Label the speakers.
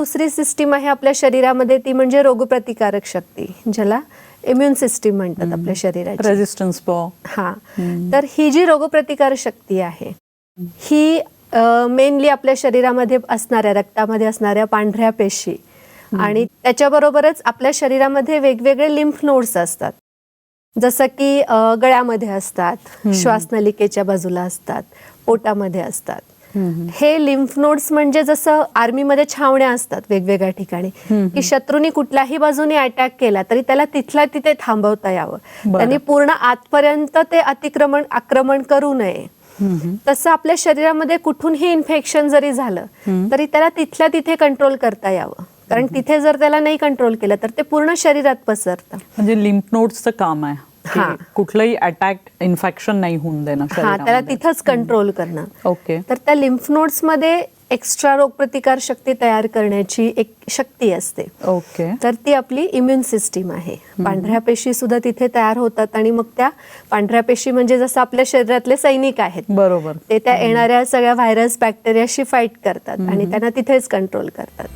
Speaker 1: दुसरी सिस्टीम आहे आपल्या शरीरामध्ये ती म्हणजे रोगप्रतिकारक शक्ती ज्याला इम्युन सिस्टीम म्हणतात आपल्या शरीराची.
Speaker 2: रेजिस्टन्स पॉ
Speaker 1: हा. तर ही जी रोगप्रतिकार शक्ती आहे ही मेनली आपल्या शरीरामध्ये असणाऱ्या रक्तामध्ये असणाऱ्या पांढऱ्या पेशी आणि त्याच्याबरोबरच आपल्या शरीरामध्ये वेगवेगळे लिम्फ नोड्स असतात. जसं की गळ्यामध्ये असतात श्वासनलिकेच्या बाजूला असतात पोटामध्ये असतात. हे लिम्फ नोड्स म्हणजे जसं आर्मीमध्ये छावण्या असतात वेगवेगळ्या ठिकाणी. की शत्रूंनी कुठल्याही बाजूने अटॅक केला तरी त्याला तिथल्या तिथे थांबवता यावं. त्यांनी पूर्ण आतपर्यंत ते अतिक्रमण आक्रमण करू नये. तसं आपल्या शरीरामध्ये कुठूनही इन्फेक्शन जरी झालं तरी त्याला तिथल्या तिथे कंट्रोल करता यावं. कारण तिथे जर त्याला नाही कंट्रोल केलं तर ते पूर्ण शरीरात पसरतं.
Speaker 2: म्हणजे लिम्फ नोड्सचं काम आहे.
Speaker 1: हा.
Speaker 2: कुठलंही अटॅक इन्फेक्शन नाही होऊन देणं
Speaker 1: हा त्याला
Speaker 2: शरीरामध्ये.
Speaker 1: तिथंच कंट्रोल करणं.
Speaker 2: ओके
Speaker 1: तर त्या लिम्फ नोड्समध्ये एक्स्ट्रा रोगप्रतिकार शक्ती तयार करण्याची एक शक्ती असते.
Speaker 2: ओके
Speaker 1: तर ती आपली इम्युन सिस्टीम आहे. पांढऱ्या पेशी सुद्धा तिथे तयार होतात आणि मग त्या पांढऱ्या पेशी म्हणजे जसं आपल्या शरीरातले सैनिक आहेत
Speaker 2: बरोबर.
Speaker 1: ते त्या येणाऱ्या सगळ्या व्हायरस बॅक्टेरियाशी फाईट करतात आणि त्यांना तिथेच कंट्रोल करतात.